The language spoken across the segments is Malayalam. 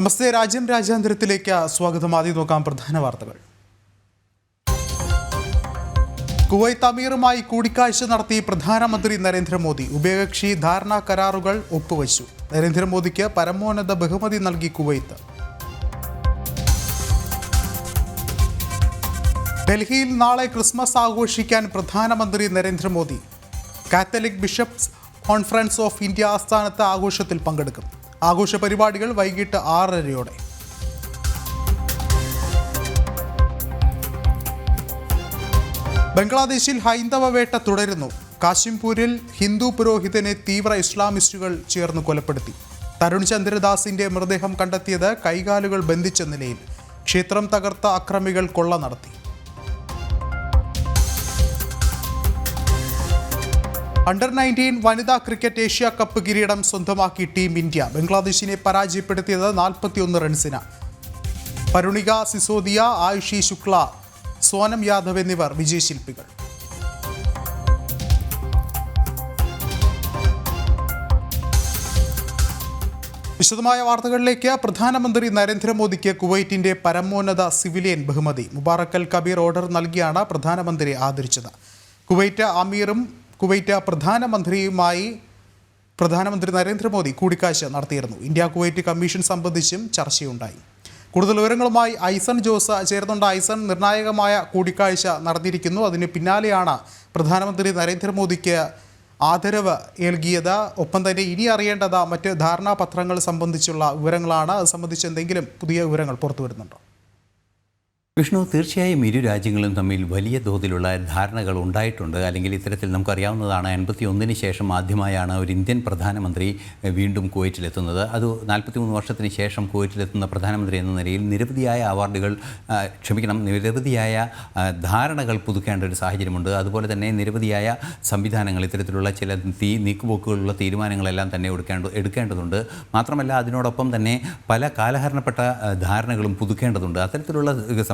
നമസ്തേ രാജ്യം രാജ്യാന്തരത്തിലേക്ക് സ്വാഗതം. ആദ്യം നോക്കാം പ്രധാന വാർത്തകൾ. കുവൈത്ത് അമീറുമായി കൂടിക്കാഴ്ച നടത്തി പ്രധാനമന്ത്രി നരേന്ദ്രമോദി. ഉഭയകക്ഷി ധാരണാ കരാറുകൾ ഒപ്പുവച്ചു. നരേന്ദ്രമോദിക്ക് പരമോന്നത ബഹുമതി നൽകി കുവൈത്ത്. ഡൽഹിയിൽ നാളെ ക്രിസ്മസ് ആഘോഷിക്കാൻ പ്രധാനമന്ത്രി Narendra Modi. Catholic bishops conference of India ആസ്ഥാനത്ത് ആഘോഷത്തിൽ പങ്കെടുക്കും. ആഘോഷ പരിപാടികൾ വൈകിട്ട് ആറരയോടെ. ബംഗ്ലാദേശിൽ ഹൈന്ദവ വേട്ട തുടരുന്നു. കാശിംപൂരിൽ ഹിന്ദു പുരോഹിതനെ തീവ്ര ഇസ്ലാമിസ്റ്റുകൾ ചേർന്ന് കൊലപ്പെടുത്തി. തരുൺ ചന്ദ്രദാസിന്റെ മൃതദേഹം കണ്ടെത്തിയത് കൈകാലുകൾ ബന്ധിച്ച നിലയിൽ. ക്ഷേത്രം തകർത്ത അക്രമികൾ കൊള്ള നടത്തി. അണ്ടർ നയന്റീൻ വനിതാ ക്രിക്കറ്റ് ഏഷ്യ കപ്പ് കിരീടം സ്വന്തമാക്കി ടീം ഇന്ത്യ. ബംഗ്ലാദേശിനെ പരാജയപ്പെടുത്തിയത് നാൽപ്പത്തിയൊന്ന് റൺസിന്. പരുണിക സിസോദിയ ആയുഷി ശുക്ല സോനം യാദവ് എന്നിവർ വിജയശില്പികൾ. വിശദമായ വാർത്തകളിലേക്ക് പ്രധാനമന്ത്രി നരേന്ദ്രമോദിക്ക് കുവൈറ്റിന്റെ പരമോന്നത സിവിലിയൻ ബഹുമതി. മുബാറക്കൽ കബീർ ഓർഡർ നൽകിയാണ് പ്രധാനമന്ത്രി ആദരിച്ചത്. കുവൈറ്റ് അമീറും കുവൈറ്റ് പ്രധാനമന്ത്രിയുമായി പ്രധാനമന്ത്രി നരേന്ദ്രമോദി കൂടിക്കാഴ്ച നടത്തിയിരുന്നു. ഇന്ത്യ കുവൈറ്റ് കമ്മീഷൻ സംബന്ധിച്ചും ചർച്ചയുണ്ടായി. കൂടുതൽ വിവരങ്ങളുമായി ഐസൺ ജോസ് ചേർന്നുണ്ട് ഐസൺ നിർണായകമായ കൂടിക്കാഴ്ച നടന്നിരിക്കുന്നു. അതിന് പിന്നാലെയാണ് പ്രധാനമന്ത്രി നരേന്ദ്രമോദിക്ക് ആദരവ് ഏൽകിയത് ഒപ്പം തന്നെ ഇനി അറിയേണ്ടത് മറ്റ് ധാരണാപത്രങ്ങൾ സംബന്ധിച്ചുള്ള വിവരങ്ങളാണ്. അത് സംബന്ധിച്ച് എന്തെങ്കിലും പുതിയ വിവരങ്ങൾ പുറത്തു വരുന്നുണ്ടോ വിഷ്ണു തീർച്ചയായും ഇരു രാജ്യങ്ങളും തമ്മിൽ വലിയ തോതിലുള്ള ധാരണകൾ ഉണ്ടായിട്ടുണ്ട്. അല്ലെങ്കിൽ ഇത്തരത്തിൽ നമുക്കറിയാവുന്നതാണ് എൺപത്തി ഒന്നിന് ശേഷം ആദ്യമായാണ് ഒരു ഇന്ത്യൻ പ്രധാനമന്ത്രി വീണ്ടും കുവൈറ്റിലെത്തുന്നത്. അത് നാൽപ്പത്തി മൂന്ന് വർഷത്തിന് ശേഷം കുവൈറ്റിലെത്തുന്ന പ്രധാനമന്ത്രി എന്ന നിലയിൽ നിരവധിയായ അവാർഡുകൾ ക്ഷമിക്കണം നിരവധിയായ ധാരണകൾ പുതുക്കേണ്ട ഒരു സാഹചര്യമുണ്ട്. അതുപോലെ തന്നെ നിരവധിയായ സംവിധാനങ്ങൾ ഇത്തരത്തിലുള്ള ചില തീ നീക്കുപോക്കുകളുള്ള തീരുമാനങ്ങളെല്ലാം തന്നെ എടുക്കേണ്ട എടുക്കേണ്ടതുണ്ട്. മാത്രമല്ല അതിനോടൊപ്പം തന്നെ പല കാലഹരണപ്പെട്ട ധാരണകളും പുതുക്കേണ്ടതുണ്ട്. അത്തരത്തിലുള്ള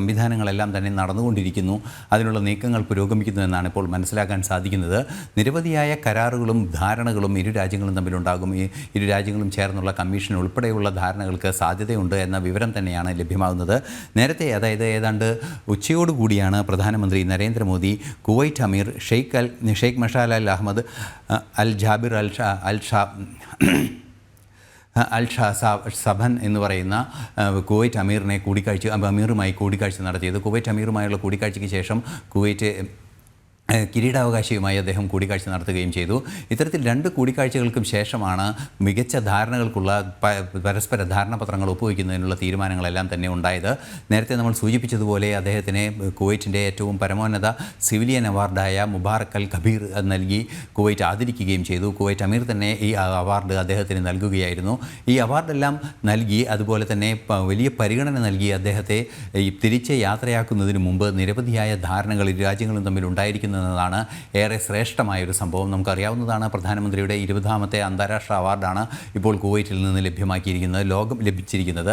സംവിധാനങ്ങളെല്ലാം തന്നെ നടന്നുകൊണ്ടിരിക്കുന്നു. അതിനുള്ള നീക്കങ്ങൾ പുരോഗമിക്കുന്നു എന്നാണ് ഇപ്പോൾ മനസ്സിലാക്കാൻ സാധിക്കുന്നത്. നിരവധിയായ കരാറുകളും ധാരണകളും ഇരു രാജ്യങ്ങളും തമ്മിലുണ്ടാകും. ഈ ഇരു രാജ്യങ്ങളും ചേർന്നുള്ള കമ്മീഷൻ ഉൾപ്പെടെയുള്ള ധാരണകൾക്ക് സാധ്യതയുണ്ട് എന്ന വിവരം തന്നെയാണ് ലഭ്യമാകുന്നത്. നേരത്തെ അതായത് ഏതാണ്ട് ഉച്ചയോടുകൂടിയാണ് പ്രധാനമന്ത്രി Narendra Modi Kuwait Amir Sheikh Al Sheikh Meshal Al Ahmad Al Jaber Al Sha Al Sha Al Shah സ- സബൻ എന്ന് പറയുന്ന കുവൈറ്റ് അമീറിനെ കൂടിക്കാഴ്ച അമീറുമായി കൂടിക്കാഴ്ച നടത്തിയത്. കുവൈറ്റ് അമീറുമായുള്ള കൂടിക്കാഴ്ചയ്ക്ക് ശേഷം കുവൈറ്റ് കിരീടാവകാശിയുമായി അദ്ദേഹം കൂടിക്കാഴ്ച നടത്തുകയും ചെയ്തു. ഇത്തരത്തിൽ രണ്ട് കൂടിക്കാഴ്ചകൾക്കും ശേഷമാണ് മികച്ച ധാരണകൾക്കുള്ള പരസ്പര ധാരണാപത്രങ്ങൾ ഒപ്പുവയ്ക്കുന്നതിനുള്ള തീരുമാനങ്ങളെല്ലാം തന്നെ ഉണ്ടായത്. നേരത്തെ നമ്മൾ സൂചിപ്പിച്ചതുപോലെ അദ്ദേഹത്തിന് കുവൈറ്റിന്റെ ഏറ്റവും പരമോന്നത സിവിലിയൻ അവാർഡായ മുബാറക് അൽ കബീർ നൽകി കുവൈറ്റ് ആദരിക്കുകയും ചെയ്തു. കുവൈറ്റ് അമീർ തന്നെ ഈ അവാർഡ് അദ്ദേഹത്തിന് നൽകുകയായിരുന്നു. ഈ അവാർഡെല്ലാം നൽകി അതുപോലെ തന്നെ വലിയ പരിഗണന നൽകി അദ്ദേഹത്തെ തിരിച്ച് യാത്രയാക്കുന്നതിന് മുമ്പ് നിരവധിയായ ധാരണകൾ ഇരു രാജ്യങ്ങളും തമ്മിൽ ഉണ്ടായിരിക്കുന്നതാണ് ഏറെ ശ്രേഷ്ഠമായ ഒരു സംഭവം. നമുക്കറിയാവുന്നതാണ് പ്രധാനമന്ത്രിയുടെ ഇരുപതാമത്തെ അന്താരാഷ്ട്ര അവാർഡാണ് ഇപ്പോൾ കുവൈറ്റിൽ നിന്ന് ലഭ്യമാക്കിയിരിക്കുന്നത് ലോകം ലഭിച്ചിരിക്കുന്നത്.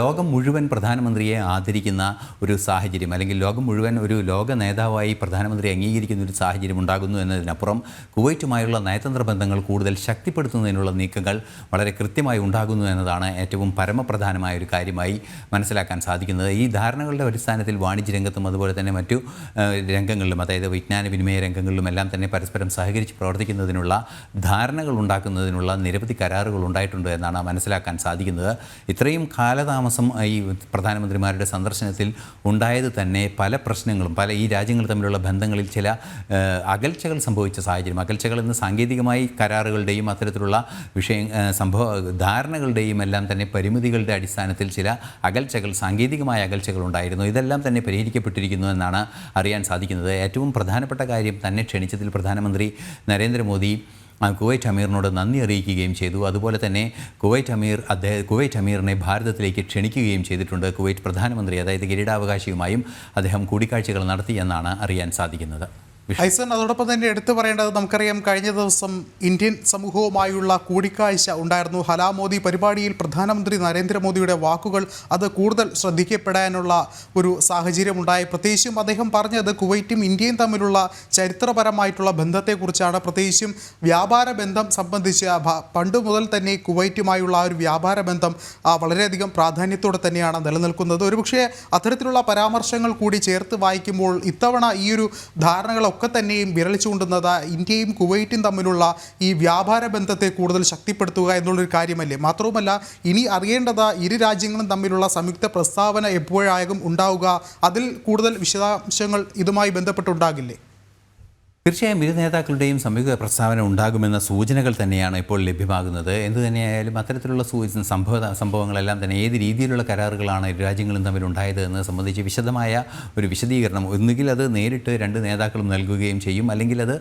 ലോകം മുഴുവൻ പ്രധാനമന്ത്രിയെ ആദരിക്കുന്ന ഒരു സാഹചര്യം അല്ലെങ്കിൽ ലോകം മുഴുവൻ ഒരു ലോക നേതാവായി പ്രധാനമന്ത്രി അംഗീകരിക്കുന്ന ഒരു സാഹചര്യം ഉണ്ടാകുന്നു എന്നതിനപ്പുറം കുവൈറ്റുമായുള്ള നയതന്ത്ര ബന്ധങ്ങൾ കൂടുതൽ ശക്തിപ്പെടുത്തുന്നതിനുള്ള നീക്കങ്ങൾ വളരെ കൃത്യമായി ഉണ്ടാകുന്നു എന്നതാണ് ഏറ്റവും പരമപ്രധാനമായ ഒരു കാര്യമായി മനസ്സിലാക്കാൻ സാധിക്കുന്നത്. ഈ ധാരണകളുടെ അടിസ്ഥാനത്തിൽ വാണിജ്യ രംഗത്തും അതുപോലെ തന്നെ മറ്റു രംഗങ്ങളിലും അതായത് വിജ്ഞാനവിനിമയ രംഗങ്ങളിലും എല്ലാം തന്നെ പരസ്പരം സഹകരിച്ച് പ്രവർത്തിക്കുന്നതിനുള്ള ധാരണകൾ ഉണ്ടാക്കുന്നതിനുള്ള നിരവധി കരാറുകൾ ഉണ്ടായിട്ടുണ്ട് എന്നാണ് മനസ്സിലാക്കാൻ സാധിക്കുന്നത്. ഇത്രയും കാലതാമസം ഈ പ്രധാനമന്ത്രിമാരുടെ സന്ദർശനത്തിൽ ഉണ്ടായത് തന്നെ പല പ്രശ്നങ്ങളും പല ഈ രാജ്യങ്ങൾ തമ്മിലുള്ള ബന്ധങ്ങളിൽ ചില അകൽച്ചകൾ സംഭവിച്ച സാഹചര്യം അകൽച്ചകൾ എന്ന് സാങ്കേതികമായി കരാറുകളുടെയും അത്തരത്തിലുള്ള വിഷയ സംഭവ ധാരണകളുടെയും എല്ലാം തന്നെ പരിമിതികളുടെ അടിസ്ഥാനത്തിൽ ചില അകൽച്ചകൾ സാങ്കേതികമായ അകൽച്ചകൾ ഉണ്ടായിരുന്നു. ഇതെല്ലാം തന്നെ പരിഹരിക്കപ്പെട്ടിരിക്കുന്നു എന്നാണ് അറിയാൻ സാധിക്കുന്നത്. ഏറ്റവും പ്രധാനപ്പെട്ട കാര്യം തന്നെ ക്ഷണിച്ചതിൽ പ്രധാനമന്ത്രി നരേന്ദ്രമോദി കുവൈറ്റ് അമീറിനോട് നന്ദി അറിയിക്കുകയും ചെയ്തു. അതുപോലെ തന്നെ കുവൈറ്റ് അമീർ അദ്ദേഹം കുവൈറ്റ് അമീറിനെ ഭാരതത്തിലേക്ക് ക്ഷണിക്കുകയും ചെയ്തിട്ടുണ്ട് കുവൈറ്റ് പ്രധാനമന്ത്രി. അതായത് കിരീടാവകാശിയുമായും അദ്ദേഹം കൂടിക്കാഴ്ചകൾ നടത്തി എന്നാണ് അറിയാൻ സാധിക്കുന്നത്. ഐസൻ അതോടൊപ്പം തന്നെ എടുത്തു പറയേണ്ടത് നമുക്കറിയാം കഴിഞ്ഞ ദിവസം ഇന്ത്യൻ സമൂഹവുമായുള്ള കൂടിക്കാഴ്ച ഉണ്ടായിരുന്നു. ഹലാമോദി പരിപാടിയിൽ പ്രധാനമന്ത്രി നരേന്ദ്രമോദിയുടെ വാക്കുകൾ അത് കൂടുതൽ ശ്രദ്ധിക്കപ്പെടാനുള്ള ഒരു സാഹചര്യം ഉണ്ടായി. പ്രത്യേകിച്ചും അദ്ദേഹം പറഞ്ഞത് കുവൈറ്റും ഇന്ത്യയും തമ്മിലുള്ള ചരിത്രപരമായിട്ടുള്ള ബന്ധത്തെക്കുറിച്ചാണ്. പ്രത്യേകിച്ചും വ്യാപാര ബന്ധം സംബന്ധിച്ച് പണ്ട് മുതൽ തന്നെ കുവൈറ്റുമായുള്ള ആ ഒരു വ്യാപാര ബന്ധം വളരെയധികം പ്രാധാന്യത്തോടെ തന്നെയാണ് നിലനിൽക്കുന്നത്. ഒരുപക്ഷെ അത്തരത്തിലുള്ള പരാമർശങ്ങൾ കൂടി ചേർത്ത് വായിക്കുമ്പോൾ ഇത്തവണ ഈ ഒരു ധാരണകളൊക്കെ തന്നെയും വിരൽ ചൂണ്ടുന്നത് ഇന്ത്യയും കുവൈറ്റും തമ്മിലുള്ള ഈ വ്യാപാര ബന്ധത്തെ കൂടുതൽ ശക്തിപ്പെടുത്തുക എന്നുള്ളൊരു കാര്യമല്ലേ? മാത്രവുമല്ല ഇനി അറിയേണ്ടത് ഇരു രാജ്യങ്ങളും തമ്മിലുള്ള സംയുക്ത പ്രസ്താവന എപ്പോഴാകും ഉണ്ടാവുക അതിൽ കൂടുതൽ വിശദാംശങ്ങൾ ഇതുമായി ബന്ധപ്പെട്ടുണ്ടാകില്ലേ? തീർച്ചയായും ഇരു നേതാക്കളുടെയും സംയുക്ത പ്രസ്താവന ഉണ്ടാകുമെന്ന സൂചനകൾ തന്നെയാണ് ഇപ്പോൾ ലഭ്യമാകുന്നത്. എന്തു തന്നെയായാലും അത്തരത്തിലുള്ള സൂ- സംഭവ സംഭവങ്ങളെല്ലാം തന്നെ ഏത് രീതിയിലുള്ള കരാറുകളാണ് ഇരു രാജ്യങ്ങളും തമ്മിൽ ഉണ്ടായത് എന്ന് സംബന്ധിച്ച് വിശദമായ ഒരു വിശദീകരണം. ഒന്നുകിൽ അത് നേരിട്ട് രണ്ട് നേതാക്കളും നൽകുകയും ചെയ്യും. അല്ലെങ്കിൽ അത്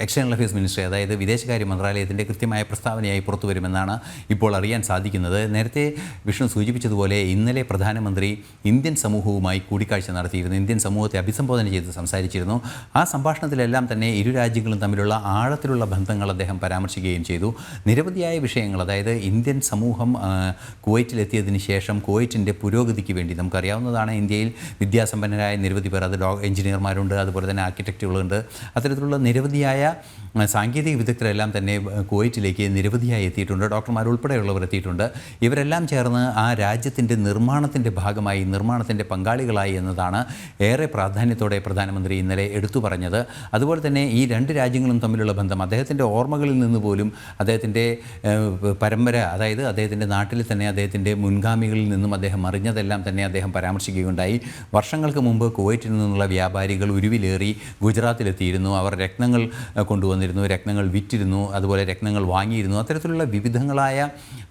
എക്സ്റ്റേണൽ അഫയേഴ്സ് മിനിസ്ട്രി അതായത് വിദേശകാര്യ മന്ത്രാലയത്തിന്റെ കൃത്യമായ പ്രസ്താവനയായി പുറത്തു വരുമെന്നാണ് ഇപ്പോൾ അറിയാൻ സാധിക്കുന്നത്. നേരത്തെ വിഷ്ണു സൂചിപ്പിച്ചതുപോലെ ഇന്നലെ പ്രധാനമന്ത്രി ഇന്ത്യൻ സമൂഹവുമായി കൂടിക്കാഴ്ച നടത്തിയിരുന്നു. ഇന്ത്യൻ സമൂഹത്തെ അഭിസംബോധന ചെയ്ത് സംസാരിച്ചിരുന്നു. ആ സംഭാഷണത്തിലെല്ലാം തന്നെ ഇരു രാജ്യങ്ങളും തമ്മിലുള്ള ആഴത്തിലുള്ള ബന്ധങ്ങൾ അദ്ദേഹം പരാമർശിക്കുകയും ചെയ്തു. നിരവധിയായ വിഷയങ്ങൾ അതായത് ഇന്ത്യൻ സമൂഹം കുവൈറ്റിലെത്തിയതിന് ശേഷം കുവൈറ്റിന്റെ പുരോഗതിക്ക് വേണ്ടി നമുക്കറിയാവുന്നതാണ് ഇന്ത്യയിൽ വിദ്യാസമ്പന്നരായ നിരവധി പേർ അത് ഡോ എഞ്ചിനീയർമാരുണ്ട് അതുപോലെ തന്നെ ആർക്കിടെക്റ്റുകളുണ്ട്. അത്തരത്തിലുള്ള നിരവധിയായ സാങ്കേതിക വിദഗ്ധരെല്ലാം തന്നെ കുവൈറ്റിലേക്ക് നിരവധിയായി എത്തിയിട്ടുണ്ട്. ഡോക്ടർമാർ ഉൾപ്പെടെയുള്ളവർ എത്തിയിട്ടുണ്ട്. ഇവരെല്ലാം ചേർന്ന് ആ രാജ്യത്തിന്റെ നിർമ്മാണത്തിന്റെ ഭാഗമായി നിർമ്മാണത്തിന്റെ പങ്കാളികളായി എന്നതാണ് ഏറെ പ്രാധാന്യത്തോടെ പ്രധാനമന്ത്രി ഇന്നലെ എടുത്തു പറഞ്ഞത്. അതുപോലെ തന്നെ ഈ രണ്ട് രാജ്യങ്ങളും തമ്മിലുള്ള ബന്ധം അദ്ദേഹത്തിന്റെ ഓർമ്മകളിൽ നിന്ന് പോലും അദ്ദേഹത്തിന്റെ പരമ്പര അതായത് അദ്ദേഹത്തിന്റെ നാട്ടിൽ തന്നെ അദ്ദേഹത്തിന്റെ മുൻഗാമികളിൽ നിന്നും അദ്ദേഹം അറിഞ്ഞതെല്ലാം തന്നെ അദ്ദേഹം പരാമർശിക്കുകയുണ്ടായി. വർഷങ്ങൾക്ക് മുമ്പ് കുവൈറ്റിൽ നിന്നുള്ള വ്യാപാരികൾ ഉരുവിലേറി ഗുജറാത്തിലെത്തിയിരുന്നു. അവർ രത്നങ്ങൾ കൊണ്ടുവന്നിരുന്നു രത്നങ്ങൾ വിറ്റിരുന്നു അതുപോലെ രത്നങ്ങൾ വാങ്ങിയിരുന്നു. അത്തരത്തിലുള്ള വിവിധങ്ങളായ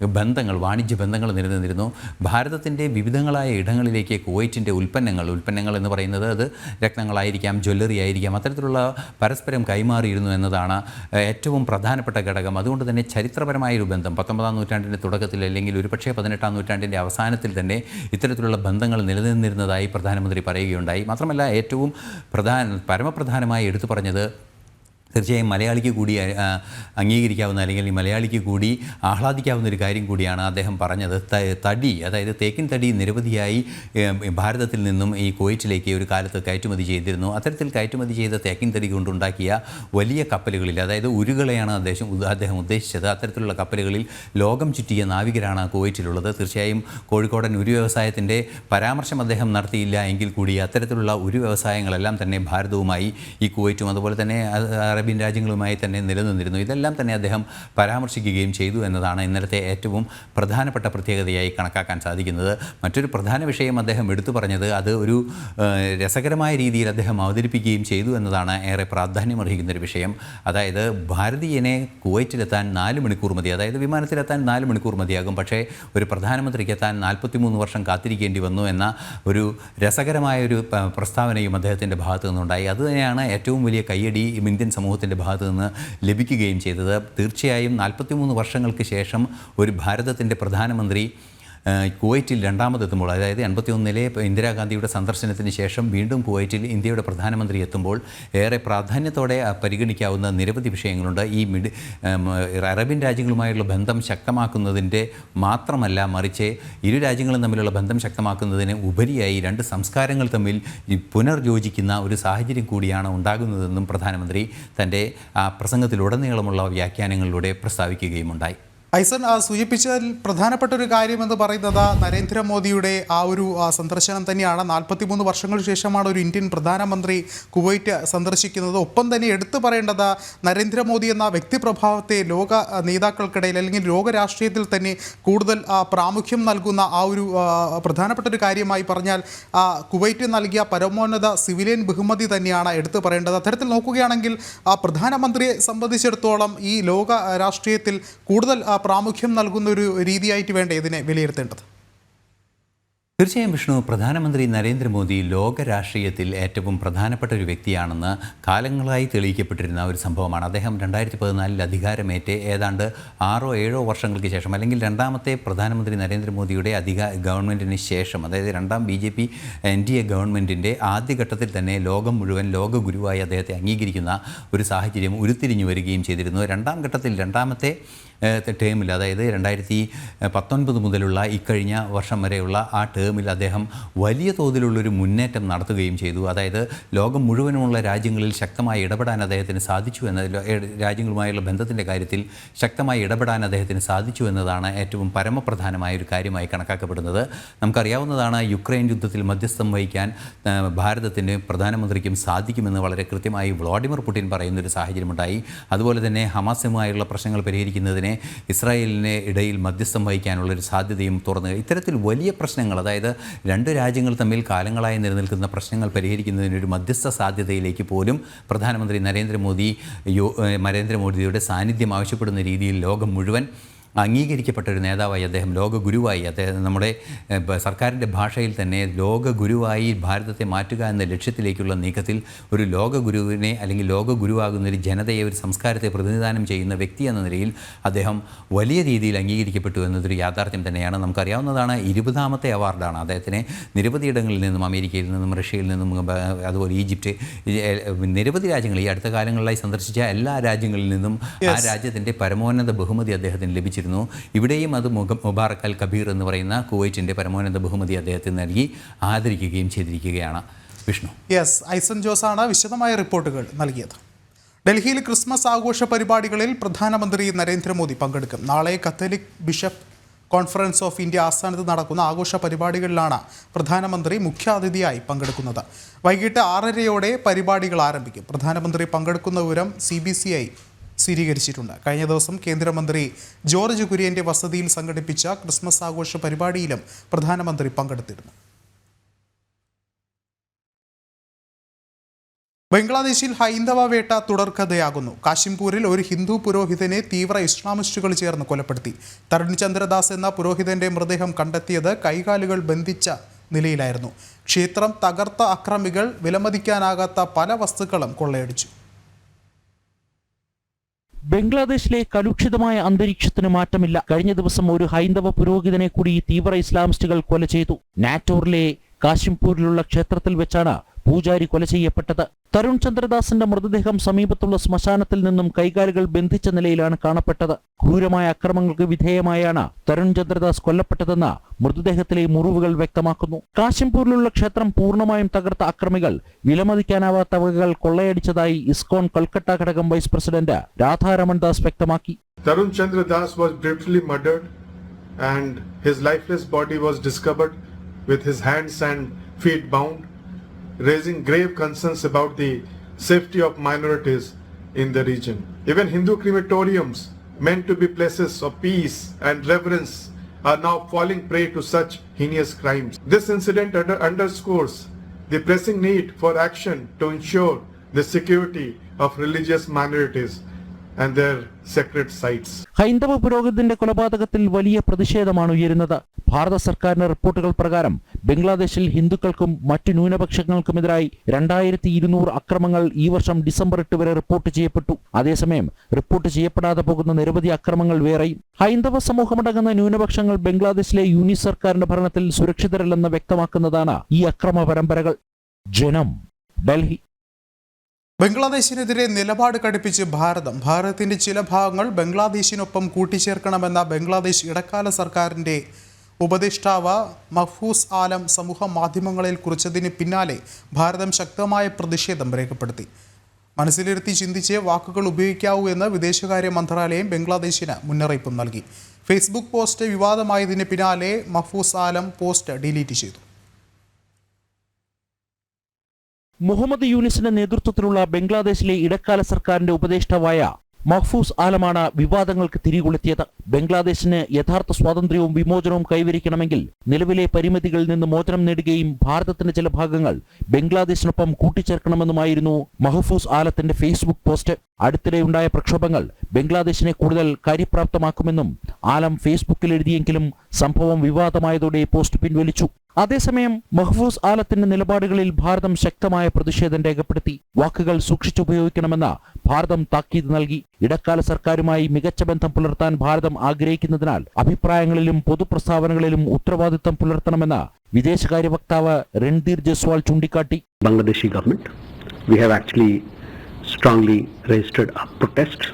ബന്ധങ്ങൾ വാണിജ്യ ബന്ധങ്ങൾ നിലനിന്നിരുന്നു. ഭാരതത്തിന്റെ വിവിധങ്ങളായ ഇടങ്ങളിലേക്ക് കുവൈറ്റിന്റെ ഉൽപ്പന്നങ്ങൾ ഉൽപ്പന്നങ്ങൾ എന്ന് പറയുന്നത് അത് രത്നങ്ങളായിരിക്കാം ജ്വല്ലറി ആയിരിക്കാം അത്തരത്തിലുള്ള പരസ്പരം കൈമാറിയിരുന്നു എന്നതാണ് ഏറ്റവും പ്രധാനപ്പെട്ട ഘടകം. അതുകൊണ്ട് തന്നെ ചരിത്രപരമായ ഒരു ബന്ധം പത്തൊമ്പതാം നൂറ്റാണ്ടിന്റെ തുടക്കത്തിൽ അല്ലെങ്കിൽ ഒരുപക്ഷേ പതിനെട്ടാം നൂറ്റാണ്ടിന്റെ അവസാനത്തിൽ തന്നെ ഇത്തരത്തിലുള്ള ബന്ധങ്ങൾ നിലനിന്നിരുന്നതായി പ്രധാനമന്ത്രി പറയുകയുണ്ടായി. മാത്രമല്ല ഏറ്റവും പ്രധാന പരമപ്രധാനമായി എടുത്തു പറഞ്ഞത് തീർച്ചയായും മലയാളിക്ക് കൂടി അംഗീകരിക്കാവുന്ന അല്ലെങ്കിൽ ഈ മലയാളിക്ക് കൂടി ആഹ്ലാദിക്കാവുന്ന ഒരു കാര്യം കൂടിയാണ് അദ്ദേഹം പറഞ്ഞത്. തടി അതായത് തേക്കിൻ തടി നിരവധിയായി ഭാരതത്തിൽ നിന്നും ഈ കുവൈറ്റിലേക്ക് ഒരു കാലത്ത് കയറ്റുമതി ചെയ്തിരുന്നു. അത്തരത്തിൽ കയറ്റുമതി ചെയ്ത തേക്കിൻ തടി കൊണ്ടുണ്ടാക്കിയ വലിയ കപ്പലുകളിൽ അതായത് ഉരുകളെയാണ് അദ്ദേഹം അദ്ദേഹം ഉദ്ദേശിച്ചത്. അത്തരത്തിലുള്ള കപ്പലുകളിൽ ലോകം ചുറ്റിയ നാവികരാണ് കുവൈറ്റിലുള്ളത്. തീർച്ചയായും കോഴിക്കോടൻ ഉരു വ്യവസായത്തിന്റെ പരാമർശം അദ്ദേഹം നടത്തിയില്ല എങ്കിൽ കൂടി അത്തരത്തിലുള്ള ഉരു വ്യവസായങ്ങളെല്ലാം തന്നെ ഭാരതവുമായി ഈ കുവൈറ്റും അതുപോലെ തന്നെ അറേബ്യൻ രാജ്യങ്ങളുമായി തന്നെ നിലനിന്നിരുന്നു. ഇതെല്ലാം തന്നെ അദ്ദേഹം പരാമർശിക്കുകയും ചെയ്തു എന്നതാണ് ഇന്നലത്തെ ഏറ്റവും പ്രധാനപ്പെട്ട പ്രത്യേകതയായി കണക്കാക്കാൻ സാധിക്കുന്നത്. മറ്റൊരു പ്രധാന വിഷയം അദ്ദേഹം എടുത്തു പറഞ്ഞത് അത് ഒരു രസകരമായ രീതിയിൽ അദ്ദേഹം അവതരിപ്പിക്കുകയും ചെയ്തു എന്നതാണ് ഏറെ പ്രാധാന്യമർഹിക്കുന്ന ഒരു വിഷയം. അതായത് ഭാരതീയനെ കുവൈറ്റിലെത്താൻ നാല് മണിക്കൂർ മതി. അതായത് വിമാനത്തിലെത്താൻ നാല് മണിക്കൂർ മതിയാകും. പക്ഷേ ഒരു പ്രധാനമന്ത്രിക്ക് എത്താൻ നാൽപ്പത്തിമൂന്ന് വർഷം കാത്തിരിക്കേണ്ടി വന്നു എന്ന ഒരു രസകരമായ ഒരു പ്രസ്താവനയും അദ്ദേഹത്തിന്റെ ഭാഗത്തു നിന്നുണ്ടായി. അതുതന്നെയാണ് ഏറ്റവും വലിയ കയ്യടി ഇന്ത്യൻ സമൂഹത്തിന്റെ ഭാഗത്തു നിന്ന് ലഭിക്കുകയും ചെയ്തത്. തീർച്ചയായും നാൽപ്പത്തിമൂന്ന് വർഷങ്ങൾക്ക് ശേഷം ഒരു ഭാരതത്തിന്റെ പ്രധാനമന്ത്രി കുവൈറ്റിൽ രണ്ടാമതെത്തുമ്പോൾ അതായത് എൺപത്തിയൊന്നിലെ ഇന്ദിരാഗാന്ധിയുടെ സന്ദർശനത്തിന് ശേഷം വീണ്ടും കുവൈറ്റിൽ ഇന്ത്യയുടെ പ്രധാനമന്ത്രി എത്തുമ്പോൾ ഏറെ പ്രാധാന്യത്തോടെ പരിഗണിക്കാവുന്ന നിരവധി വിഷയങ്ങളുണ്ട്. ഈ മിഡ് അറബിൻ രാജ്യങ്ങളുമായുള്ള ബന്ധം ശക്തമാക്കുന്നതിന്റെ മാത്രമല്ല മറിച്ച് ഇരു രാജ്യങ്ങളും തമ്മിലുള്ള ബന്ധം ശക്തമാക്കുന്നതിന് ഉപരിയായി രണ്ട് സംസ്കാരങ്ങൾ തമ്മിൽ പുനർയോജിക്കുന്ന ഒരു സാഹചര്യം കൂടിയാണ് ഉണ്ടാകുന്നതെന്നും പ്രധാനമന്ത്രി തന്റെ ആ പ്രസംഗത്തിലുടനീളമുള്ള വ്യാഖ്യാനങ്ങളിലൂടെ പ്രസ്താവിക്കുകയുമുണ്ടായി. ഐസൺ സൂചിപ്പിച്ചതിൽ പ്രധാനപ്പെട്ട ഒരു കാര്യം എന്ന് പറയുന്നത് നരേന്ദ്രമോദിയുടെ ആ ഒരു സന്ദർശനം തന്നെയാണ്. നാൽപ്പത്തിമൂന്ന് വർഷങ്ങൾക്ക് ശേഷമാണ് ഒരു ഇന്ത്യൻ പ്രധാനമന്ത്രി കുവൈറ്റ് സന്ദർശിക്കുന്നത്. ഒപ്പം തന്നെ എടുത്തു പറയേണ്ടത് നരേന്ദ്രമോദി എന്ന വ്യക്തിപ്രഭാവത്തെ ലോക നേതാക്കൾക്കിടയിൽ അല്ലെങ്കിൽ ലോകരാഷ്ട്രീയത്തിൽ തന്നെ കൂടുതൽ പ്രാമുഖ്യം നൽകുന്ന ആ ഒരു പ്രധാനപ്പെട്ട ഒരു കാര്യമായി പറഞ്ഞാൽ കുവൈറ്റ് നൽകിയ പരമോന്നത സിവിലിയൻ ബഹുമതി തന്നെയാണ് എടുത്തു പറയേണ്ടത്. അത്തരത്തിൽ നോക്കുകയാണെങ്കിൽ പ്രധാനമന്ത്രിയെ സംബന്ധിച്ചിടത്തോളം ഈ ലോക രാഷ്ട്രീയത്തിൽ കൂടുതൽ പ്രാമുഖ്യം നൽകുന്ന ഒരു രീതിയായിട്ട് വേണ്ട ഇതിനെ വിലയിരുത്തേണ്ടത്? തീർച്ചയായും വിഷ്ണു പ്രധാനമന്ത്രി നരേന്ദ്രമോദി ലോക രാഷ്ട്രീയത്തിൽ ഏറ്റവും പ്രധാനപ്പെട്ട ഒരു വ്യക്തിയാണെന്ന് കാലങ്ങളായി തെളിയിക്കപ്പെട്ടിരുന്ന ഒരു സംഭവമാണ്. അദ്ദേഹം രണ്ടായിരത്തി പതിനാലിൽ അധികാരമേറ്റ് ഏതാണ്ട് ആറോ ഏഴോ വർഷങ്ങൾക്ക് ശേഷം അല്ലെങ്കിൽ രണ്ടാമത്തെ പ്രധാനമന്ത്രി നരേന്ദ്രമോദിയുടെ അധികാ ഗവൺമെന്റിന് ശേഷം അതായത് രണ്ടാം B J P N D A ഗവൺമെന്റിന്റെ ആദ്യഘട്ടത്തിൽ തന്നെ ലോകം മുഴുവൻ ലോക ഗുരുവായി അദ്ദേഹത്തെ അംഗീകരിക്കുന്ന ഒരു സാഹചര്യം ഉരുത്തിരിഞ്ഞു വരികയും ചെയ്തിരുന്നു. രണ്ടാം ഘട്ടത്തിൽ രണ്ടാമത്തെ ടേമിൽ അതായത് രണ്ടായിരത്തി പത്തൊൻപത് മുതലുള്ള ഇക്കഴിഞ്ഞ വർഷം വരെയുള്ള ആ ടേമിൽ അദ്ദേഹം വലിയ തോതിലുള്ളൊരു മുന്നേറ്റം നടത്തുകയും ചെയ്തു. അതായത് ലോകം മുഴുവനുമുള്ള രാജ്യങ്ങളിൽ ശക്തമായി ഇടപെടാൻ അദ്ദേഹത്തിന് സാധിച്ചു എന്ന രാജ്യങ്ങളുമായുള്ള ബന്ധത്തിന്റെ കാര്യത്തിൽ ശക്തമായി ഇടപെടാൻ അദ്ദേഹത്തിന് സാധിച്ചു എന്നതാണ് ഏറ്റവും പരമപ്രധാനമായ ഒരു കാര്യമായി കണക്കാക്കപ്പെടുന്നത്. നമുക്കറിയാവുന്നതാണ് യുക്രൈൻ യുദ്ധത്തിൽ മധ്യസ്ഥം വഹിക്കാൻ ഭാരതത്തിന് പ്രധാനമന്ത്രിക്കും സാധിക്കുമെന്ന് വളരെ കൃത്യമായി വ്ളാഡിമിർ പുടിൻ പറയുന്നൊരു സാഹചര്യമുണ്ടായി. അതുപോലെ തന്നെ ഹമാസുമായുള്ള പ്രശ്നങ്ങൾ പരിഹരിക്കുന്നതിന് ഇസ്രായേലിന് ഇടയിൽ മധ്യസ്ഥം വഹിക്കാനുള്ളൊരു സാധ്യതയും തുറന്നു ഇത്തരത്തിൽ വലിയ പ്രശ്നങ്ങൾ അതായത് രണ്ട് രാജ്യങ്ങൾ തമ്മിൽ കാലങ്ങളായി നിലനിൽക്കുന്ന പ്രശ്നങ്ങൾ പരിഹരിക്കുന്നതിന് ഒരു മധ്യസ്ഥ സാധ്യതയിലേക്ക് പോലും പ്രധാനമന്ത്രി നരേന്ദ്രമോദി യോ നരേന്ദ്രമോദിയുടെ സാന്നിധ്യം ആവശ്യപ്പെടുന്ന രീതിയിൽ ലോകം മുഴുവൻ അംഗീകരിക്കപ്പെട്ട ഒരു നേതാവായി അദ്ദേഹം ലോകഗുരുവായി. അദ്ദേഹം നമ്മുടെ സർക്കാരിന്റെ ഭാഷയിൽ തന്നെ ലോകഗുരുവായി ഭാരതത്തെ മാറ്റുക എന്ന ലക്ഷ്യത്തിലേക്കുള്ള നീക്കത്തിൽ ഒരു ലോക ഗുരുവിനെ അല്ലെങ്കിൽ ലോക ഗുരുവാകുന്ന ഒരു ജനതയെ ഒരു സംസ്കാരത്തെ പ്രതിനിധാനം ചെയ്യുന്ന വ്യക്തി എന്ന നിലയിൽ അദ്ദേഹം വലിയ രീതിയിൽ അംഗീകരിക്കപ്പെട്ടു എന്നതൊരു യാഥാർത്ഥ്യം തന്നെയാണ്. നമുക്കറിയാവുന്നതാണ് ഇരുപതാമത്തെ അവാർഡാണ്. അദ്ദേഹത്തിന് നിരവധി ഇടങ്ങളിൽ നിന്നും അമേരിക്കയിൽ നിന്നും റഷ്യയിൽ നിന്നും അതുപോലെ ഈജിപ്റ്റ് നിരവധി രാജ്യങ്ങൾ ഈ അടുത്ത കാലങ്ങളിലായി സന്ദർശിച്ച എല്ലാ രാജ്യങ്ങളിൽ നിന്നും ആ രാജ്യത്തിന്റെ പരമോന്നത ബഹുമതി അദ്ദേഹത്തിന് ലഭിച്ചിരുന്നു ഇവിടെയും അത് മുബാറക് അൽ കബീർ എന്ന് പറയുന്ന കുവൈറ്റിന്റെ പരമോന്നത ബഹുമതി അദ്ദേഹത്തിന് നൽകി ആദരിക്കുകയും ചെയ്തിരിക്കുകയാണ്. വിഷ്ണു. യെസ് ഐസൻ ജോസാണ് വിശദമായ റിപ്പോർട്ടുകൾ നൽകിയത്. ഡൽഹിയിൽ ക്രിസ്മസ് ആഘോഷ പരിപാടികളിൽ പ്രധാനമന്ത്രി നരേന്ദ്രമോദി പങ്കെടുക്കും. നാളെ Catholic bishop conference of India ആസ്ഥാനത്ത് നടക്കുന്ന ആഘോഷ പരിപാടികളിലാണ് പ്രധാനമന്ത്രി മുഖ്യാതിഥിയായി പങ്കെടുക്കുന്നത്. വൈകിട്ട് ആറരയോടെ പരിപാടികൾ ആരംഭിക്കും. പ്രധാനമന്ത്രി പങ്കെടുക്കുന്ന വിവരം സി സ്ഥിരീകരിച്ചിട്ടുണ്ട്. കഴിഞ്ഞ ദിവസം കേന്ദ്രമന്ത്രി ജോർജ് കുര്യന്റെ വസതിയിൽ സംഘടിപ്പിച്ച ക്രിസ്മസ് ആഘോഷ പരിപാടിയിലും പ്രധാനമന്ത്രി പങ്കെടുത്തിരുന്നു. ബംഗ്ലാദേശിൽ ഹൈന്ദവ വേട്ട തുടർക്കഥയാകുന്നു. കാശിംപൂരിൽ ഒരു ഹിന്ദു പുരോഹിതനെ തീവ്ര ഇസ്ലാമിസ്റ്റുകൾ ചേർന്ന് കൊലപ്പെടുത്തി. തരുൺ ചന്ദ്രദാസ് എന്ന പുരോഹിതന്റെ മൃതദേഹം കണ്ടെത്തിയത് കൈകാലുകൾ ബന്ധിച്ച നിലയിലായിരുന്നു. ക്ഷേത്രം തകർത്ത അക്രമികൾ വിലമതിക്കാനാകാത്ത പല വസ്തുക്കളും കൊള്ളയടിച്ചു. ബംഗ്ലാദേശിലെ കലുഷിതമായ അന്തരീക്ഷത്തിന് മാറ്റമില്ല. കഴിഞ്ഞ ദിവസം ഒരു ഹൈന്ദവ പുരോഹിതനെ കൂടി തീവ്ര ഇസ്ലാമിസ്റ്റുകൾ കൊല ചെയ്തു. നാറ്റോറിലെ കാശിംപൂരിലുള്ള ക്ഷേത്രത്തിൽ വെച്ചാണ് പൂജാരി കൊല ചെയ്യപ്പെട്ടത്. തരുൺ ചന്ദ്രദാസിന്റെ മൃതദേഹം സമീപത്തുള്ള ശ്മശാനത്തിൽ നിന്നും കൈകാലുകൾ ബന്ധിച്ച നിലയിലാണ് കാണപ്പെട്ടത്. ക്രൂരമായ അക്രമങ്ങൾക്ക് വിധേയമായാണ് തരുൺ ചന്ദ്രദാസ് കൊല്ലപ്പെട്ടതെന്ന് മൃതദേഹത്തിലെ മുറിവുകൾ വ്യക്തമാക്കുന്നു. കാശിംപൂരിലുള്ള ക്ഷേത്രം പൂർണമായും തകർത്ത അക്രമികൾ. വിലമതിക്കാനാവാത്ത വകകൾ കൊള്ളയടിച്ചതായി ഇസ്കോൺ കൊൽക്കട്ട ഘടകം വൈസ് പ്രസിഡന്റ് രാധാരമൺ ദാസ് വ്യക്തമാക്കി. Tarun was brutally murdered and his lifeless body was discovered with his hands and feet bound raising grave concerns about the safety of minorities in the region even Hindu crematoriums meant to be places of peace and reverence are now falling prey to such heinous crimes. This incident under- underscores the pressing need for action to ensure the security of religious minorities ഹൈന്ദവ പുരോഗതിന്റെ കൊലപാതകത്തിൽ വലിയ പ്രതിഷേധമാണ് ഉയരുന്നത്. ഭാരത സർക്കാരിന്റെ റിപ്പോർട്ടുകൾ പ്രകാരം ബംഗ്ലാദേശിൽ ഹിന്ദുക്കൾക്കും മറ്റ് ന്യൂനപക്ഷങ്ങൾക്കുമെതിരായി രണ്ടായിരത്തി ഇരുന്നൂറ് അക്രമങ്ങൾ ഈ വർഷം ഡിസംബർ എട്ട് വരെ റിപ്പോർട്ട് ചെയ്യപ്പെട്ടു. അതേസമയം റിപ്പോർട്ട് ചെയ്യപ്പെടാതെ പോകുന്ന നിരവധി അക്രമങ്ങൾ വേറെയും. ഹൈന്ദവ സമൂഹമടങ്ങുന്ന ന്യൂനപക്ഷങ്ങൾ ബംഗ്ലാദേശിലെ യൂണിറ്റ് സർക്കാരിന്റെ ഭരണത്തിൽ സുരക്ഷിതരല്ലെന്ന് വ്യക്തമാക്കുന്നതാണ് ഈ അക്രമ പരമ്പരകൾ. ജനം ഡൽഹി ബംഗ്ലാദേശിനെതിരെ നിലപാട് കടുപ്പിച്ച് ഭാരതം. ഭാരതത്തിന്റെ ചില ഭാഗങ്ങൾ ബംഗ്ലാദേശിനൊപ്പം കൂട്ടിച്ചേർക്കണമെന്ന ബംഗ്ലാദേശ് ഇടക്കാല സർക്കാരിന്റെ ഉപദേഷ്ടാവ് മഹ്ഫൂസ് ആലം സമൂഹ മാധ്യമങ്ങളിൽ കുറിച്ചതിന് പിന്നാലെ ഭാരതം ശക്തമായ പ്രതിഷേധം രേഖപ്പെടുത്തി. മനസ്സിലിരുത്തി ചിന്തിച്ച് വാക്കുകൾ ഉപയോഗിക്കാവൂ എന്ന് വിദേശകാര്യ മന്ത്രാലയം ബംഗ്ലാദേശിന് മുന്നറിയിപ്പും നൽകി. ഫേസ്ബുക്ക് പോസ്റ്റ് വിവാദമായതിന് പിന്നാലെ മഹ്ഫൂസ് ആലം പോസ്റ്റ് ഡിലീറ്റ് ചെയ്തു. മുഹമ്മദ് യൂനിസിന്റെ നേതൃത്വത്തിലുള്ള ബംഗ്ലാദേശിലെ ഇടക്കാല സർക്കാരിന്റെ ഉപദേഷ്ടാവായ മഹ്ഫൂസ് ആലമാണ് വിവാദങ്ങൾക്ക് തിരികൊളുത്തിയത്. ബംഗ്ലാദേശിന് യഥാർത്ഥ സ്വാതന്ത്ര്യവും വിമോചനവും കൈവരിക്കണമെങ്കിൽ നിലവിലെ പരിമിതികളിൽ നിന്ന് മോചനം നേടുകയും ഭാരതത്തിന്റെ ചില ഭാഗങ്ങൾ ബംഗ്ലാദേശിനൊപ്പം കൂട്ടിച്ചേർക്കണമെന്നുമായിരുന്നു മഹഫൂസ് ആലത്തിന്റെ ഫേസ്ബുക്ക് പോസ്റ്റ്. അടുത്തിടെയുണ്ടായ പ്രക്ഷോഭങ്ങൾ ബംഗ്ലാദേശിനെ കൂടുതൽ കാര്യപ്രാപ്തമാക്കുമെന്നും ആലം ഫേസ്ബുക്കിൽ എഴുതിയെങ്കിലും സംഭവം വിവാദമായതോടെ പോസ്റ്റ് പിൻവലിച്ചു. അതേസമയം മഹ്ഫൂസ് ആലത്തിന്റെ നിലപാടുകളിൽ ഭാരതം ശക്തമായ പ്രതിഷേധം രേഖപ്പെടുത്തി. വാക്കുകൾ സൂക്ഷിച്ചുപയോഗിക്കണമെന്ന ഭാരതം താക്കീത് നൽകി. ഇടക്കാല സർക്കാരുമായി മികച്ച ബന്ധം പുലർത്താൻ ഭാരതം ആഗ്രഹിക്കുന്നതിനാൽ അഭിപ്രായങ്ങളിലും പൊതുപ്രസ്താവനകളിലും ഉത്തരവാദിത്തം പുലർത്തണമെന്ന വിദേശകാര്യ വക്താവ് രൺധീർ ജസ്വാൾ ചൂണ്ടിക്കാട്ടി. Bangladeshi government we have actually strongly registered a protest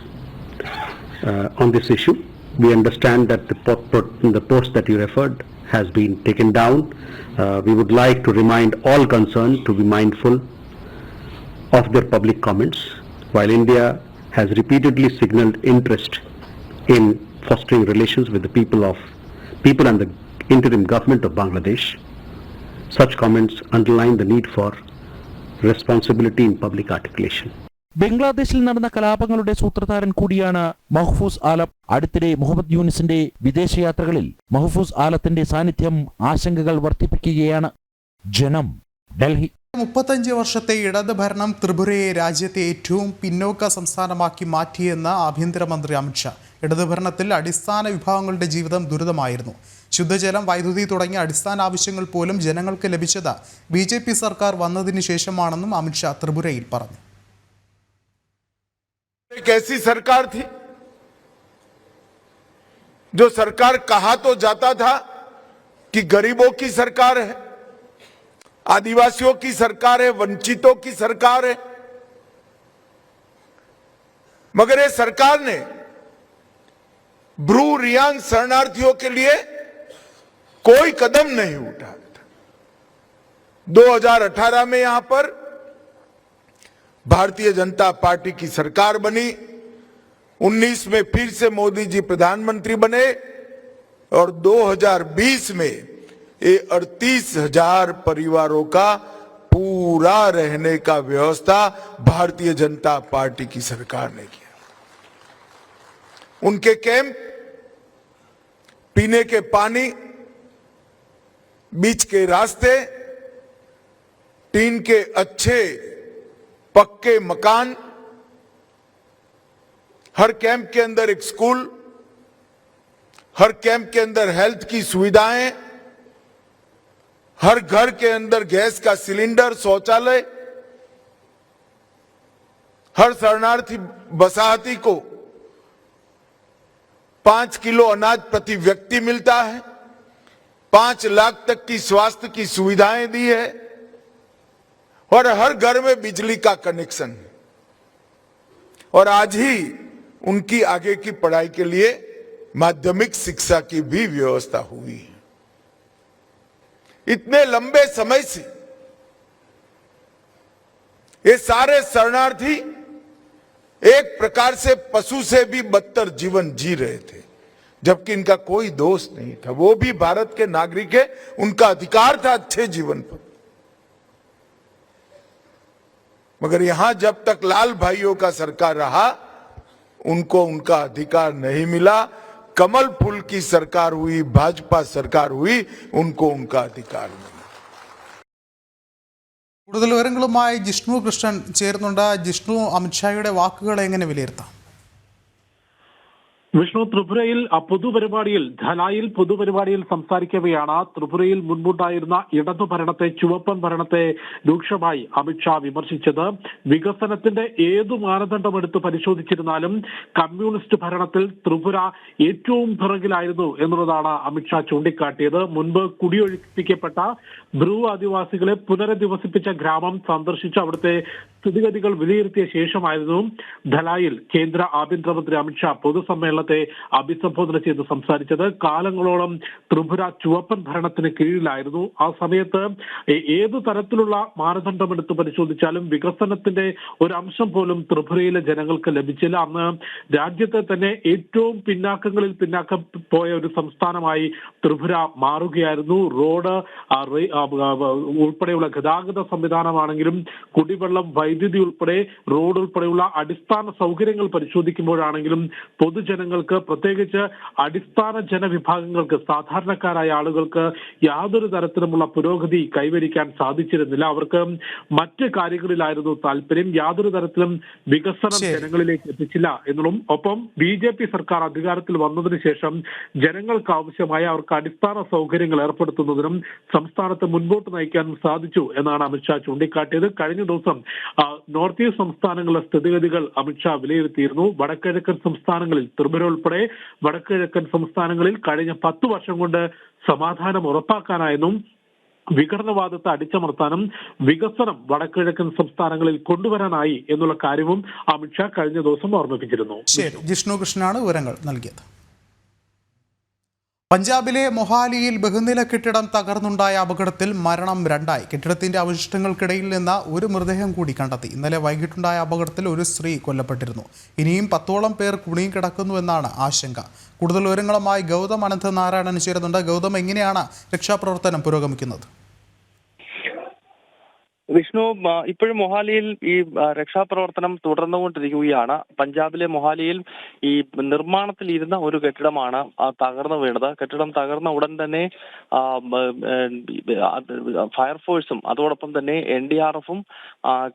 uh, on this issue. We understand that the, the post that you referred has been taken down. Uh, we would like to remind all concerned to be mindful of their public comments. While India has repeatedly signaled interest in fostering relations with the people of people and the interim government of Bangladesh, such comments underline the need for responsibility in public articulation. ബംഗ്ലാദേശിൽ നടന്ന കലാപങ്ങളുടെ സൂത്രധാരൻ കൂടിയാണ് മഹ്ഫൂസ് ആലം. അടുത്തിടെ മുഹമ്മദ് യൂനിസിന്റെ വിദേശയാത്രകളിൽ മഹ്ഫൂസ് ആലത്തിന്റെ സാന്നിധ്യം ആശങ്കകൾ വർദ്ധിപ്പിക്കുകയാണ്. ജനം ഡൽഹി. മുപ്പത്തഞ്ച് വർഷത്തെ ഇടത് ഭരണം ത്രിപുരയെ രാജ്യത്തെ ഏറ്റവും പിന്നോക്ക സംസ്ഥാനമാക്കി മാറ്റിയെന്ന് ആഭ്യന്തരമന്ത്രി അമിത്ഷാ ഇടത് ഭരണത്തിൽ അടിസ്ഥാന വിഭാഗങ്ങളുടെ ജീവിതം ദുരിതമായിരുന്നു. ശുദ്ധജലം വൈദ്യുതി തുടങ്ങിയ അടിസ്ഥാന ആവശ്യങ്ങൾ പോലും ജനങ്ങൾക്ക് ലഭിച്ചത് ബി സർക്കാർ വന്നതിന് ശേഷമാണെന്നും അമിത്ഷാ ത്രിപുരയിൽ പറഞ്ഞു. एक ऐसी सरकार थी जो सरकार कहा तो जाता था कि गरीबों की सरकार है, आदिवासियों की सरकार है, वंचितों की सरकार है। मगर ये सरकार ने ब्रू रियांग शरणार्थियों के लिए कोई कदम नहीं उठाया था। 2018 में यहाँ पर भारतीय जनता पार्टी की सरकार बनी। 19 में फिर से मोदी जी प्रधानमंत्री बने और 2020 में ये अड़तीस हज़ार परिवारों का पूरा रहने का व्यवस्था भारतीय जनता पार्टी की सरकार ने किया। उनके कैंप, पीने के पानी, बीच के रास्ते, टीन के अच्छे पक्के मकान, हर कैंप के अंदर एक स्कूल, हर कैंप के अंदर हेल्थ की सुविधाएँ, हर घर के अंदर गैस का सिलेंडर, शौचालय, हर शरणार्थी बसाहती को पाँच किलो अनाज प्रति व्यक्ति मिलता है, पाँच लाख तक की स्वास्थ्य की सुविधाएँ दी है। और हर घर में बिजली का कनेक्शन। और आज ही उनकी आगे की पढ़ाई के लिए माध्यमिक शिक्षा की भी व्यवस्था हुई है। इतने लंबे समय से ये सारे शरणार्थी एक प्रकार से पशु से भी बदतर जीवन जी रहे थे, जबकि इनका कोई दोष नहीं था। वो भी भारत के नागरिक है, उनका अधिकार था अच्छे जीवन पर। मगर यहां जब तक लाल भाइयों का सरकार रहा उनको उनका अधिकार नहीं मिला कमल फूल की सरकार हुई भाजपा सरकार हुई उनको उनका अधिकार मिला കൂടുതൽ വിവരങ്ങളുമായി ജിഷ്ണു കൃഷ്ണൻ ചേരുന്നുണ്ട് ജിഷ്ണു അമിത്ഷായുടെ വാക്കുകൾ എങ്ങനെ വിലയിരുത്താം വിഷ്ണു ത്രിപുരയിൽ പൊതുപരിപാടിയിൽ ധലായിൽ പൊതുപരിപാടിയിൽ സംസാരിക്കവെയാണ് ത്രിപുരയിൽ മുൻപുണ്ടായിരുന്ന ഇടതു ഭരണത്തെ ചുവപ്പൻ ഭരണത്തെ രൂക്ഷമായി അമിത്ഷാ വിമർശിച്ചത്. വികസനത്തിന്റെ ഏതു മാനദണ്ഡമെടുത്ത് പരിശോധിച്ചിരുന്നാലും കമ്മ്യൂണിസ്റ്റ് ഭരണത്തിൽ ത്രിപുര ഏറ്റവും പിറകിലായിരുന്നു എന്നുള്ളതാണ് അമിത്ഷാ ചൂണ്ടിക്കാട്ടിയത്. മുൻപ് കുടിയൊഴിപ്പിക്കപ്പെട്ട ധ്രുവ ആദിവാസികളെ പുനരധിവസിപ്പിച്ച ഗ്രാമം സന്ദർശിച്ച് അവിടുത്തെ സ്ഥിതിഗതികൾ വിലയിരുത്തിയ ശേഷമായിരുന്നു ധലായിൽ കേന്ദ്ര ആഭ്യന്തരമന്ത്രി അമിത്ഷാ പൊതുസമ്മേളനത്തെ അഭിസംബോധന ചെയ്ത് സംസാരിച്ചത്. കാലങ്ങളോളം ത്രിപുര ചുവപ്പൻ ഭരണത്തിന് കീഴിലായിരുന്നു. ആ സമയത്ത് ഏതു തരത്തിലുള്ള മാനദണ്ഡം എടുത്ത് പരിശോധിച്ചാലും വികസനത്തിന്റെ ഒരു അംശം പോലും ത്രിപുരയിലെ ജനങ്ങൾക്ക് ലഭിച്ചില്ല. അന്ന് രാജ്യത്തെ തന്നെ ഏറ്റവും പിന്നാക്കങ്ങളിൽ പിന്നാക്കം പോയ ഒരു സംസ്ഥാനമായി ത്രിപുര മാറുകയായിരുന്നു. റോഡ് ഉൾപ്പെടെയുള്ള ഗതാഗത സംവിധാനമാണെങ്കിലും കുടിവെള്ളം വൈദ്യുതി ഉൾപ്പെടെ റോഡ് ഉൾപ്പെടെയുള്ള അടിസ്ഥാന സൗകര്യങ്ങൾ പരിശോധിക്കുമ്പോഴാണെങ്കിലും പൊതുജനങ്ങൾക്ക് പ്രത്യേകിച്ച് അടിസ്ഥാന ജനവിഭാഗങ്ങൾക്ക് സാധാരണക്കാരായ ആളുകൾക്ക് യാതൊരു തരത്തിലുമുള്ള പുരോഗതി കൈവരിക്കാൻ സാധിച്ചിരുന്നില്ല. അവർക്ക് മറ്റ് കാര്യങ്ങളിലായിരുന്നു താല്പര്യം. യാതൊരു തരത്തിലും വികസനം ജനങ്ങളിലേക്ക് എത്തിച്ചില്ല എന്നുള്ളതും. ഒപ്പം ബി ജെ പി സർക്കാർ അധികാരത്തിൽ വന്നതിന് ശേഷം ജനങ്ങൾക്ക് ആവശ്യമായ അവർക്ക് അടിസ്ഥാന സൗകര്യങ്ങൾ ഏർപ്പെടുത്തുന്നതിനും സംസ്ഥാനത്ത് മുൻപോട്ട് നയിക്കാൻ സാധിച്ചു എന്നാണ് അമിത്ഷാ ചൂണ്ടിക്കാട്ടിയത്. കഴിഞ്ഞ ദിവസം നോർത്ത് ഈസ്റ്റ് സംസ്ഥാനങ്ങളിലെ സ്ഥിതിഗതികൾ അമിത്ഷാ വിലയിരുത്തിയിരുന്നു. വടക്കിഴക്കൻ സംസ്ഥാനങ്ങളിൽ ത്രിപുര ഉൾപ്പെടെ വടക്കിഴക്കൻ സംസ്ഥാനങ്ങളിൽ കഴിഞ്ഞ പത്ത് വർഷം കൊണ്ട് സമാധാനം ഉറപ്പാക്കാനായെന്നും വിഘടനവാദത്തെ അടിച്ചമർത്താനും വികസനം വടക്കിഴക്കൻ സംസ്ഥാനങ്ങളിൽ കൊണ്ടുവരാനായി എന്നുള്ള കാര്യവും അമിത്ഷാ കഴിഞ്ഞ ദിവസം ഓർമ്മിപ്പിച്ചിരുന്നു. ജിഷ്ണു കൃഷ്ണനാണ് വിവരങ്ങൾ നൽകിയത്. പഞ്ചാബിലെ മൊഹാലിയിൽ ബഹുനില കെട്ടിടം തകർന്നുണ്ടായ അപകടത്തിൽ മരണം രണ്ടായി. കെട്ടിടത്തിന്റെ അവശിഷ്ടങ്ങൾക്കിടയിൽ നിന്ന് ഒരു മൃതദേഹം കൂടി കണ്ടെത്തി. ഇന്നലെ വൈകിട്ടുണ്ടായ അപകടത്തിൽ ഒരു സ്ത്രീ കൊല്ലപ്പെട്ടിരുന്നു. ഇനിയും പത്തോളം പേർ കുണിയും കിടക്കുന്നുവെന്നാണ് ആശങ്ക. കൂടുതൽ വിവരങ്ങളുമായി ഗൗതം അനന്ത നാരായണൻ ചേരുന്നുണ്ട്. ഗൗതം എങ്ങനെയാണ് രക്ഷാപ്രവർത്തനം പുരോഗമിക്കുന്നത്? വിഷ്ണു ഇപ്പോഴും മൊഹാലിയിൽ ഈ രക്ഷാപ്രവർത്തനം തുടർന്നുകൊണ്ടിരിക്കുകയാണ്. പഞ്ചാബിലെ മൊഹാലിയിൽ ഈ നിർമ്മാണത്തിൽ ഇരുന്ന ഒരു കെട്ടിടമാണ് തകർന്നു വീണത്. കെട്ടിടം തകർന്ന ഉടൻ തന്നെ ഫയർഫോഴ്സും അതോടൊപ്പം തന്നെ എൻ ഡി ആർ എഫും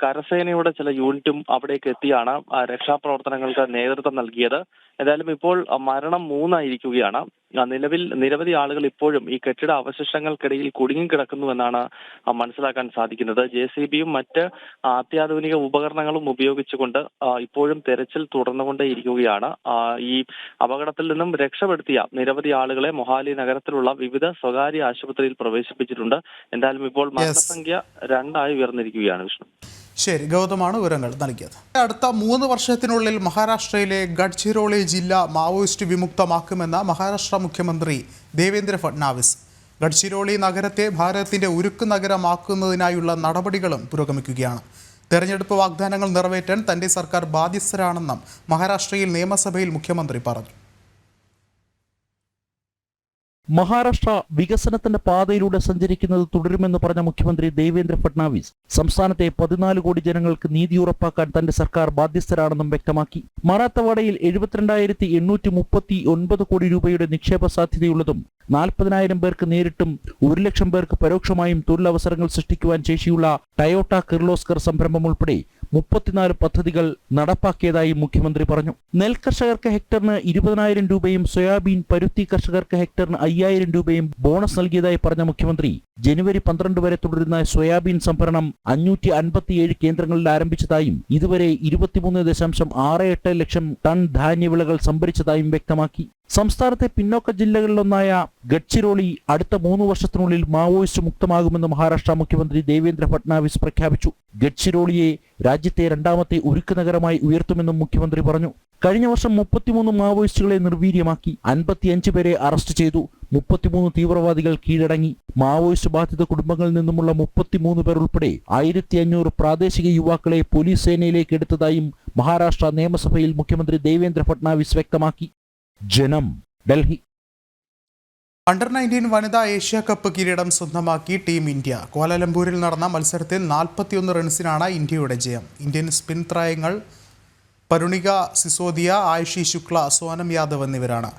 കരസേനയുടെ ചില യൂണിറ്റും അവിടേക്ക് എത്തിയാണ് രക്ഷാപ്രവർത്തനങ്ങൾക്ക് നേതൃത്വം നൽകിയത്. ഏതായാലും ഇപ്പോൾ മരണം മൂന്നായിരിക്കുകയാണ്. നിലവിൽ നിരവധി ആളുകൾ ഇപ്പോഴും ഈ കെട്ടിട അവശിഷ്ടങ്ങൾക്കിടയിൽ കുടുങ്ങിക്കിടക്കുന്നുവെന്നാണ് എന്നാണ് മനസ്സിലാക്കാൻ സാധിക്കുന്നത്. ജെ സി ബിയും മറ്റ് അത്യാധുനിക ഉപകരണങ്ങളും ഉപയോഗിച്ചുകൊണ്ട് ഇപ്പോഴും തെരച്ചിൽ തുടർന്നുകൊണ്ടേയിരിക്കുകയാണ്. ഈ അപകടത്തിൽ നിന്നും രക്ഷപ്പെടുത്തിയ നിരവധി ആളുകളെ മൊഹാലി നഗരത്തിലുള്ള വിവിധ സ്വകാര്യ ആശുപത്രിയിൽ പ്രവേശിപ്പിച്ചിട്ടുണ്ട്. എന്തായാലും ഇപ്പോൾ മരണസംഖ്യ രണ്ടായി ഉയർന്നിരിക്കുകയാണ് വിഷ്ണു. ശരി ഗൗതമാണ് വിവരങ്ങൾ നൽകിയത്. അടുത്ത മൂന്ന് വർഷത്തിനുള്ളിൽ മഹാരാഷ്ട്രയിലെ ഗഡ്ചിരോളി ജില്ല മാവോയിസ്റ്റ് വിമുക്തമാക്കുമെന്ന് മഹാരാഷ്ട്ര മുഖ്യമന്ത്രി ദേവേന്ദ്ര ഫഡ്നാവിസ് ഗഡ്ചിരോളി നഗരത്തെ ഭാരതത്തിന്റെ ഉരുക്ക് നഗരമാക്കുന്നതിനായുള്ള നടപടികളും പുരോഗമിക്കുകയാണ്. തെരഞ്ഞെടുപ്പ് വാഗ്ദാനങ്ങൾ നിറവേറ്റാൻ തന്റെ സർക്കാർ ബാധ്യസ്ഥരാണെന്നും മഹാരാഷ്ട്രയിൽ നിയമസഭയിൽ മുഖ്യമന്ത്രി പറഞ്ഞു. മഹാരാഷ്ട്ര വികസനത്തിന്റെ പാതയിലൂടെ സഞ്ചരിക്കുന്നത് തുടരുമെന്ന് പറഞ്ഞ മുഖ്യമന്ത്രി ദേവേന്ദ്ര ഫഡ്നാവിസ് സംസ്ഥാനത്തെ പതിനാല് കോടി ജനങ്ങൾക്ക് നീതി ഉറപ്പാക്കാൻ തന്റെ സർക്കാർ ബാധ്യസ്ഥരാണെന്നും വ്യക്തമാക്കി. മറാത്തവാഡയിൽ എഴുപത്തിരണ്ടായിരത്തി എണ്ണൂറ്റി മുപ്പത്തി ഒൻപത് കോടി രൂപയുടെ നിക്ഷേപ സാധ്യതയുള്ളതും നാൽപ്പതിനായിരം പേർക്ക് നേരിട്ടും ഒരു ലക്ഷം പേർക്ക് പരോക്ഷമായും തൊഴിലവസരങ്ങൾ സൃഷ്ടിക്കുവാൻ ശേഷിയുള്ള ടയോട്ട കിർലോസ്കർ സംരംഭം ഉൾപ്പെടെ മുപ്പത്തിനാല് പദ്ധതികൾ നടപ്പാക്കിയതായി മുഖ്യമന്ത്രി പറഞ്ഞു. നെൽകർഷകർക്ക് ഹെക്ടറിന് ഇരുപതിനായിരം രൂപയും സോയാബീൻ പരുത്തി കർഷകർക്ക് ഹെക്ടറിന് അയ്യായിരം രൂപയും ബോണസ് നൽകിയതായി പറഞ്ഞ മുഖ്യമന്ത്രി ജനുവരി പന്ത്രണ്ട് വരെ തുടരുന്ന സോയാബീൻ സംഭരണം അഞ്ഞൂറ്റി അൻപത്തിയേഴ് കേന്ദ്രങ്ങളിൽ ആരംഭിച്ചതായും ഇതുവരെ ഇരുപത്തിമൂന്ന് ദശാംശം ആറ് എട്ട് ലക്ഷം ടൺ ധാന്യവിളകൾ സംഭരിച്ചതായും വ്യക്തമാക്കി. സംസ്ഥാനത്തെ പിന്നോക്ക ജില്ലകളിലൊന്നായ ഗഡ്ചിരോളി അടുത്ത മൂന്ന് വർഷത്തിനുള്ളിൽ മാവോയിസ്റ്റ് മുക്തമാകുമെന്ന് മഹാരാഷ്ട്ര മുഖ്യമന്ത്രി ദേവേന്ദ്ര ഫട്നാവിസ് പ്രഖ്യാപിച്ചു. ഗഡ്ചിരോളിയെ രാജ്യത്തെ രണ്ടാമത്തെ ഉരുക്ക് നഗരമായി ഉയർത്തുമെന്നും മുഖ്യമന്ത്രി പറഞ്ഞു. കഴിഞ്ഞ വർഷം മുപ്പത്തിമൂന്ന് മാവോയിസ്റ്റുകളെ നിർവീര്യമാക്കി അൻപത്തിയഞ്ച് പേരെ അറസ്റ്റ് ചെയ്തു. മുപ്പത്തിമൂന്ന് തീവ്രവാദികൾ കീഴടങ്ങി. മാവോയിസ്റ്റ് ബാധിത കുടുംബങ്ങളിൽ നിന്നുമുള്ള മുപ്പത്തിമൂന്ന് പേർ ഉൾപ്പെടെ ആയിരത്തി അഞ്ഞൂറ് പ്രാദേശിക യുവാക്കളെ പോലീസ് സേനയിലേക്ക് എടുത്തതായും മഹാരാഷ്ട്ര നിയമസഭയിൽ മുഖ്യമന്ത്രി ദേവേന്ദ്ര ഫട്നാവിസ് വ്യക്തമാക്കി. ജനം ഡൽഹി. അണ്ടർ നയന്റീൻ വനിതാ ഏഷ്യ കപ്പ് കിരീടം സ്വന്തമാക്കി ടീം ഇന്ത്യ. കോലാലംപൂരിൽ നടന്ന മത്സരത്തിൽ നാൽപ്പത്തിയൊന്ന് റൺസിനാണ് ഇന്ത്യയുടെ ജയം. ഇന്ത്യൻ സ്പിൻ ത്രയങ്ങൾ പരുണിക സിസോദിയ ആയുഷി ശുക്ല സോനം യാദവ് എന്നിവരാണ്.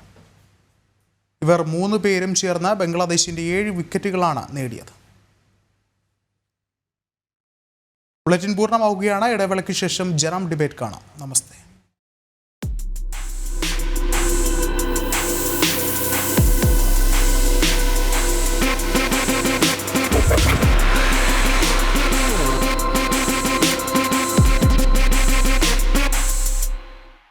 ഇവർ മൂന്ന് പേരും ചേർന്ന് ബംഗ്ലാദേശിന്റെ ഏഴ് വിക്കറ്റുകളാണ് നേടിയത്. ബുള്ളറ്റിൻ പൂർണമാവുകയാണ്. ഇടവേളയ്ക്ക് ശേഷം ജനം ഡിബേറ്റ് കാണാം. നമസ്തേ.